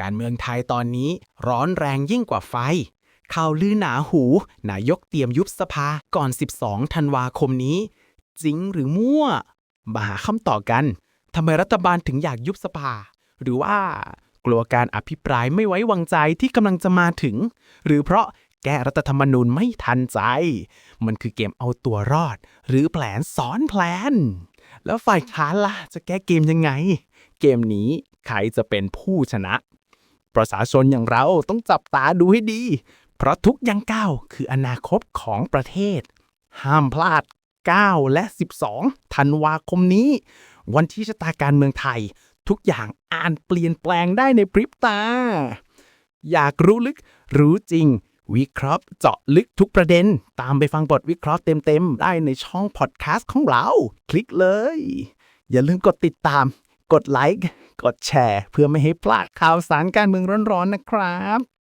การเมืองไทยตอนนี้ร้อนแรงยิ่งกว่าไฟ ข่าวลือหนาหู นายกเตรียมยุบสภาก่อน 12 ธันวาคมนี้ จริงหรือมั่ว มาหาคำตอบกันทำไมรัฐบาลถึงอยากยุบสภา หรือว่ากลัวการอภิปรายไม่ไว้วางใจที่กำลังจะมาถึง หรือเพราะแก้รัฐธรรมนูญไม่ทันใจ มันคือเกมเอาตัวรอด หรือแผนซ้อนแผนแล้วฝ่ายค้านล่ะ จะแก้เกมยังไง เกมนี้ใครจะเป็นผู้ชนะ ประชาชนอย่างเราต้องจับตาดูให้ดี เพราะทุกย่างก้าวคืออนาคตของประเทศ ห้ามพลาด 9 และ 12 ธันวาคมนี้ วันที่ชะตาการเมืองไทย ทุกอย่างอ่านเปลี่ยนแปลงได้ในพริบตา อยากรู้ลึกรู้จริง วิเคราะห์เจาะลึกทุกประเด็น ตามไปฟังบทวิเคราะห์เต็มๆ ได้ในช่องพอดแคสต์ของเรา คลิกเลย อย่าลืมกดติดตาม กดไลค์กดแชร์ เพื่อไม่ให้พลาดข่าวสารการเมืองร้อนๆนะครับ